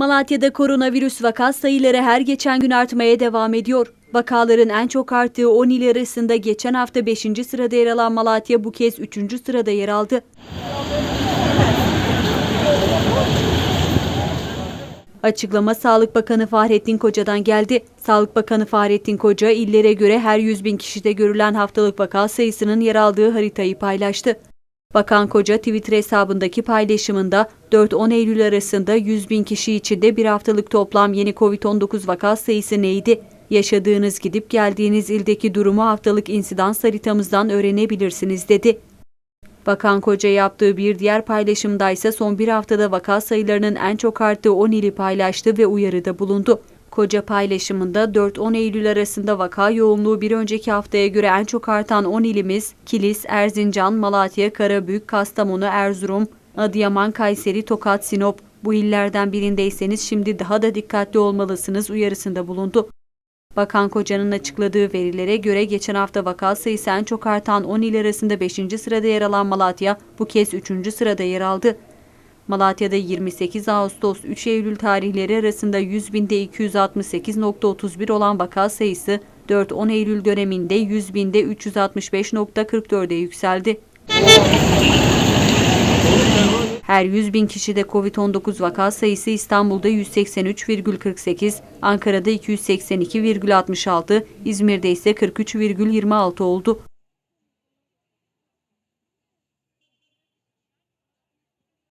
Malatya'da koronavirüs vaka sayıları her geçen gün artmaya devam ediyor. Vakaların en çok arttığı 10 il arasında geçen hafta 5. sırada yer alan Malatya bu kez 3. sırada yer aldı. Açıklama Sağlık Bakanı Fahrettin Koca'dan geldi. Sağlık Bakanı Fahrettin Koca, illere göre her 100 bin kişide görülen haftalık vaka sayısının yer aldığı haritayı paylaştı. Bakan Koca Twitter hesabındaki paylaşımında 4-10 Eylül arasında 100 bin kişi içinde bir haftalık toplam yeni COVID-19 vaka sayısı neydi? Yaşadığınız gidip geldiğiniz ildeki durumu haftalık insidans haritamızdan öğrenebilirsiniz dedi. Bakan Koca yaptığı bir diğer paylaşımda ise son bir haftada vaka sayılarının en çok arttığı 10 ili paylaştı ve uyarıda bulundu. Koca paylaşımında 4-10 Eylül arasında vaka yoğunluğu bir önceki haftaya göre en çok artan 10 ilimiz Kilis, Erzincan, Malatya, Karabük, Kastamonu, Erzurum, Adıyaman, Kayseri, Tokat, Sinop. Bu illerden birindeyseniz şimdi daha da dikkatli olmalısınız uyarısında bulundu. Bakan Koca'nın açıkladığı verilere göre geçen hafta vaka sayısı en çok artan 10 il arasında 5. sırada yer alan Malatya bu kez 3. sırada yer aldı. Malatya'da 28 Ağustos 3 Eylül tarihleri arasında 100 binde 268.31 olan vaka sayısı 4-10 Eylül döneminde 100 binde 365.44'e yükseldi. Her 100 bin kişide COVID-19 vaka sayısı İstanbul'da 183,48, Ankara'da 282,66, İzmir'de ise 43,26 oldu.